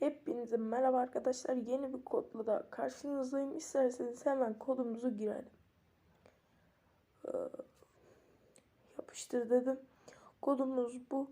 Hepinize merhaba arkadaşlar. Yeni bir kodla da karşınızdayım. İsterseniz hemen kodumuzu girelim. Ee, yapıştır dedim. Kodumuz bu.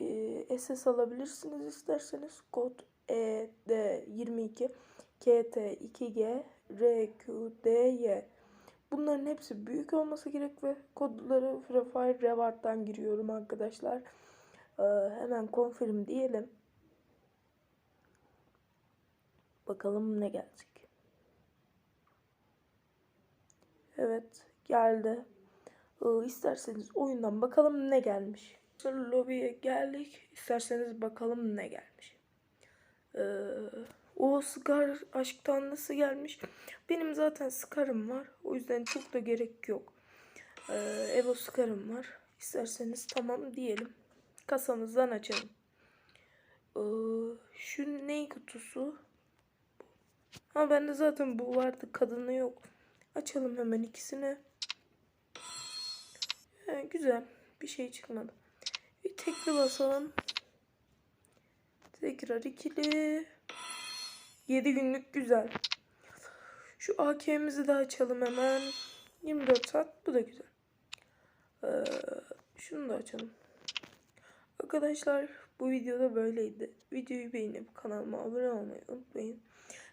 Ee, SS alabilirsiniz isterseniz. Kod E ED22 KT2G RQDY Bunların hepsi büyük olması gerek ve kodları Free Fire Reward'dan giriyorum arkadaşlar. Ee, hemen confirm diyelim. Bakalım ne gelecek. Evet geldi. Ee, isterseniz oyundan bakalım ne gelmiş. Lobiye geldik. İsterseniz bakalım ne gelmiş. Ee, o Scar aşktan nasıl gelmiş? Benim zaten Scar'ım var. O yüzden çok da gerek yok. Ee, Evo Scar'ım var. İsterseniz tamam diyelim. Kasamızdan açalım. Ee, şu ney kutusu? Ha bende zaten bu vardı. Kadını yok. Açalım hemen ikisini. He, güzel. Bir şey çıkmadı. Bir tekli basalım. Tekrar ikili. 7 günlük güzel. Şu AK'mizi de açalım hemen. 24 saat. Bu da güzel. Ee, şunu da açalım. Arkadaşlar bu videoda böyleydi. Videoyu beğenip kanalıma abone olmayı unutmayın.